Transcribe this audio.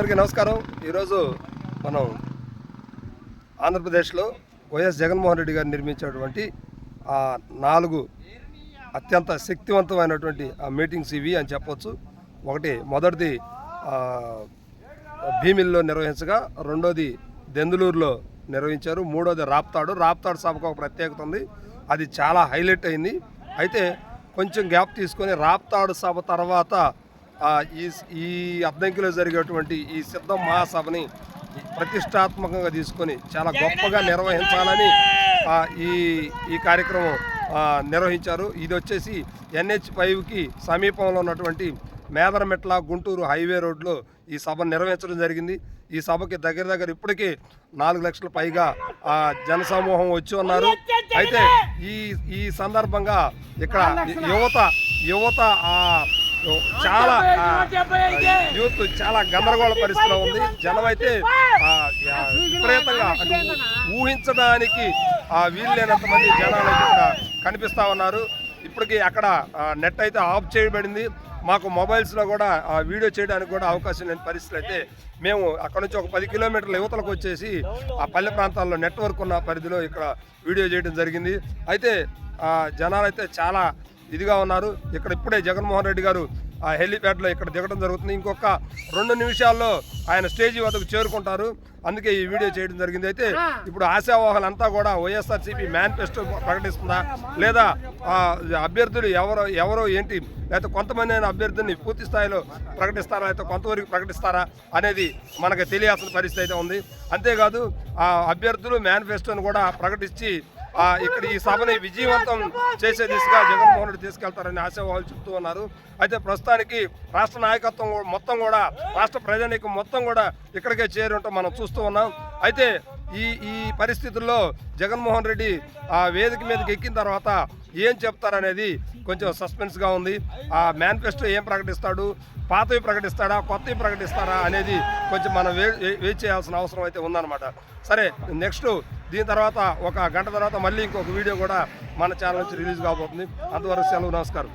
అందరికీ నమస్కారం. ఈరోజు మనం ఆంధ్రప్రదేశ్లో వైఎస్ జగన్మోహన్ రెడ్డి గారు నిర్మించినటువంటి ఆ నాలుగు అత్యంత శక్తివంతమైనటువంటి ఆ మీటింగ్స్ ఇవి అని చెప్పవచ్చు ఒకటి మొదటిది భీమిల్లో నిర్వహించగా రెండోది దెందులూరులో నిర్వహించారు మూడోది రాప్తాడు. రాప్తాడు సభకు ఒక ప్రత్యేకత ఉంది. అది చాలా హైలైట్ అయింది. అయితే కొంచెం గ్యాప్ తీసుకొని రాప్తాడు సభ తర్వాత ఈ ఈ అద్దంకిలో జరిగేటువంటి ఈ సిద్ధం మహాసభని ప్రతిష్టాత్మకంగా తీసుకొని చాలా గొప్పగా నిర్వహించాలని ఈ ఈ కార్యక్రమం నిర్వహించారు. ఇది వచ్చేసి ఎన్హెచ్ ఫైవ్కి సమీపంలో ఉన్నటువంటి మేదరమెట్ల గుంటూరు హైవే రోడ్లో ఈ సభ నిర్వహించడం జరిగింది. ఈ సభకి దగ్గర దగ్గర ఇప్పటికీ నాలుగు లక్షల పైగా ఆ, జనసమూహం వచ్చి ఉన్నారు. అయితే ఈ ఈ సందర్భంగా ఇక్కడ యువత యువత ఆ, చాలా యూత్ చాలా గందరగోళ పరిస్థితిలో ఉంది. జనం అయితే విపరీతంగా ఊహించడానికి ఆ వీల్లేనంత మంది జనాలు అయితే ఇక్కడ కనిపిస్తా ఉన్నారు. ఇప్పటికీ అక్కడ నెట్ అయితే ఆఫ్ చేయబడింది. మాకు మొబైల్స్లో కూడా ఆ, వీడియో చేయడానికి కూడా అవకాశం లేని పరిస్థితులు అయితే మేము అక్కడ నుంచి ఒక పది కిలోమీటర్ల యువతలకు వచ్చేసి ఆ పల్లె ప్రాంతాల్లో నెట్వర్క్ ఉన్న పరిధిలో ఇక్కడ వీడియో చేయడం జరిగింది. అయితే ఆ, జనాలు అయితే చాలా ఇదిగా ఉన్నారు. ఇక్కడ ఇప్పుడే జగన్మోహన్ రెడ్డి గారు ఆ హెలిప్యాడ్లో ఇక్కడ దిగడం జరుగుతుంది. ఇంకొక రెండు నిమిషాల్లో ఆయన స్టేజీ వద్దకు చేరుకుంటారు. అందుకే ఈ వీడియో చేయడం జరిగింది. అయితే ఇప్పుడు ఆశావాహులంతా కూడా వైఎస్ఆర్సీపీ మేనిఫెస్టో ప్రకటిస్తుందా? లేదా ఆ, అభ్యర్థులు ఎవరో ఎవరో ఏంటి? లేకపోతే కొంతమంది అయిన అభ్యర్థుల్ని పూర్తి స్థాయిలో ప్రకటిస్తారా? లేకపోతే కొంతవరకు ప్రకటిస్తారా? అనేది మనకు తెలియాల్సిన పరిస్థితి అయితే ఉంది. అంతేకాదు ఆ అభ్యర్థులు మేనిఫెస్టోను కూడా ప్రకటించి ఇక్కడ ఈ సభని విజయవంతం చేసే దిశగా జగన్మోహన్ రెడ్డి తీసుకెళ్తారని ఆశావాహాలు చెప్తూ ఉన్నారు. అయితే ప్రస్తుతానికి రాష్ట్ర నాయకత్వం కూడా- మొత్తం కూడా రాష్ట్ర ప్రజానీకం మొత్తం కూడా ఇక్కడికే చేరుంటాం మనం చూస్తూ ఉన్నాం. అయితే ఈ ఈ పరిస్థితుల్లో జగన్మోహన్ రెడ్డి ఆ వేదిక మీదకి ఎక్కిన తర్వాత ఏం చెప్తారనేది కొంచెం సస్పెన్స్గా ఉంది. ఆ మేనిఫెస్టో ఏం ప్రకటిస్తాడు? పాతవి ప్రకటిస్తాడా? కొత్తవి ప్రకటిస్తారా? అనేది కొంచెం మనం వే వేచి చేయాల్సిన అవసరం అయితే ఉందన్నమాట. సరే నెక్స్ట్ దీని తర్వాత ఒక గంట తర్వాత మళ్ళీ ఇంకొక వీడియో కూడా మన ఛానల్ నుంచి రిలీజ్ కాబోతుంది. అంతవరకు సెలవు నమస్కారం.